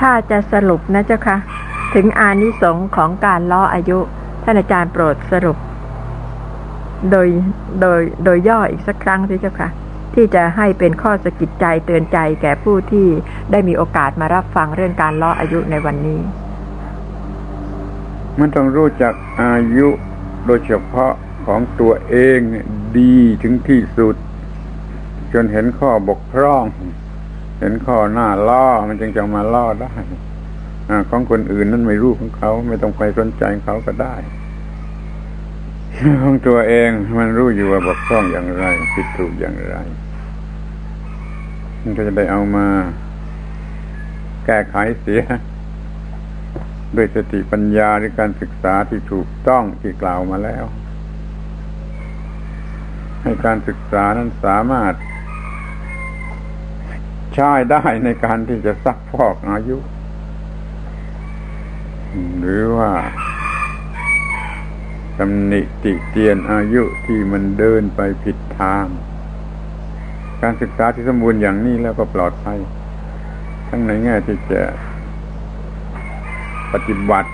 ถ้าจะสรุปนะเจ้าค่ะถึงอานิสงส์ของการล้ออายุ ท่านอาจารย์โปรดสรุป โดยโดยโดยย่ออีกสักครั้งสิเจ้าค่ะ ที่จะให้เป็นข้อสะกิดใจเตือนใจแก่ผู้ที่ได้มีโอกาสมารับฟังเรื่องการล้ออายุในวันนี้ มันต้องรู้จักอายุโดยเฉพาะของตัวเองดีถึงที่สุด จนเห็นข้อบกพร่อง เห็นข้อหน้าล่อมันจึงจะมาล่อได้อของคนอื่นนั้นไม่รู้ของเขาไม่ต้องไปสนใจเขาก็ได้ของตัวเองมันรู้อยู่ว่าบกพร่องอย่างไร ผิดถูกอย่างไร มันก็จะได้เอามา แก้ไขเสีย ด้วยสติปัญญาหรือการศึกษาที่ถูกต้องที่กล่าวมาแล้ว ให้การศึกษานั้นสามารถ ใช้ได้ในการที่จะซักพอกอายุ หรือว่าตำหนิติเตียนอายุที่มันเดินไปผิดทาง การศึกษาที่สมบูรณ์อย่างนี้แล้วก็ปลอดภัย ทั้งในแง่ที่จะปฏิบัติ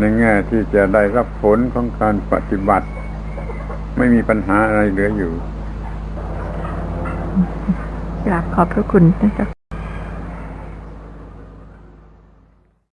ในแง่ที่จะได้รับผลของการปฏิบัติ ไม่มีปัญหาอะไรเหลืออยู่ กราบขอบพระคุณนะเจ้า